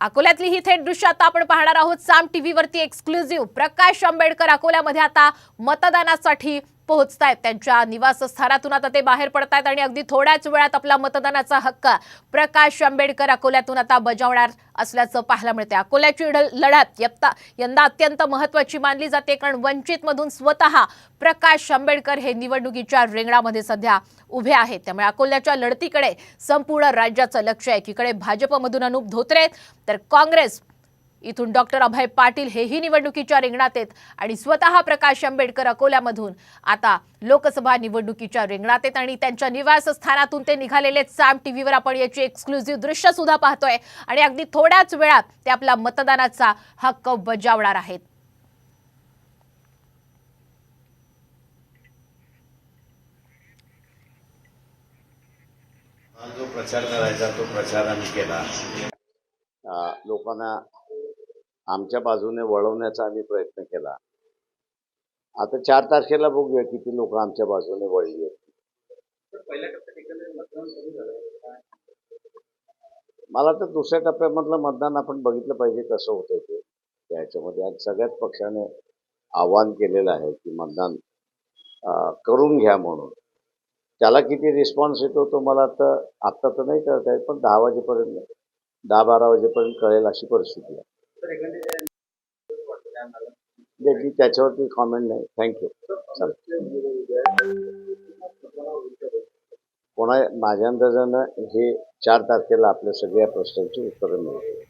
अकोल्यातली ही थेट दृश्य आता आपण पाहणार आहोत. साम टीव्हीवरती एक्सक्लुझिव्ह प्रकाश आंबेडकर अकोल्यामध्ये आता मतदानासाठी पोहोचतायत त्यांच्या निवासस्थानातून. आता ते बाहेर पडतायत आणि अगदी थोड्याच वेळात आपला मतदानाचा हक्क प्रकाश आंबेडकर अकोल्यातून आता बजावणार असल्याचं पाहायला मिळते अकोल्याची लढत यत्ता यंदा अत्यंत महत्वाची मानली जाते कारण वंचितमधून स्वतः प्रकाश आंबेडकर हे निवडणुकीच्या रेंगणामध्ये सध्या उभे आहेत. त्यामुळे अकोल्याच्या लढतीकडे संपूर्ण राज्याचं लक्ष आहे एकीकडे. भाजपमधून अनुप धोत्रे तर काँग्रेस इथून डॉक्टर अभय पाटील हेही निवडणुकीच्या रिंगणात आहेत. आणि स्वतः प्रकाश आंबेडकर अकोल्यामधून आता लोकसभा निवडणुकीच्या रिंगणात आहेत आणि त्यांच्या निवासस्थानातून ते निघालेले साम टीव्हीवर आपण याची एक्सक्लुझिव्ह दृश्य सुद्धा पाहतोय. आणि अगदी थोड्याच वेळात ते आपला मतदानाचा हक्क बजावणार आहेत. जो प्रचार करायचा तो प्रचार आम्ही केला. लोकांना आमच्या बाजूने वळवण्याचा आम्ही प्रयत्न केला. आता चार तारखेला बघूया किती लोक आमच्या बाजूने वळली आहेत. मला तर दुसऱ्या टप्प्यामधलं मतदान आपण बघितलं पाहिजे कसं होतं ते. त्याच्यामध्ये आज सगळ्याच पक्षाने आव्हान केलेलं आहे की मतदान करून घ्या म्हणून. त्याला किती रिस्पॉन्स येतो तो मला तर आत्ता तर नाही कळत आहे पण दहा वाजेपर्यंत दहा बारा वाजेपर्यंत कळेल अशी परिस्थिती आहे. त्याची त्याच्यावरती कॉमेंट नाही. थँक्यू चालेल कोणा माझ्या अंदाजानं हे चार तारखेला आपल्या सगळ्या प्रश्नांची उत्तरं मिळतील.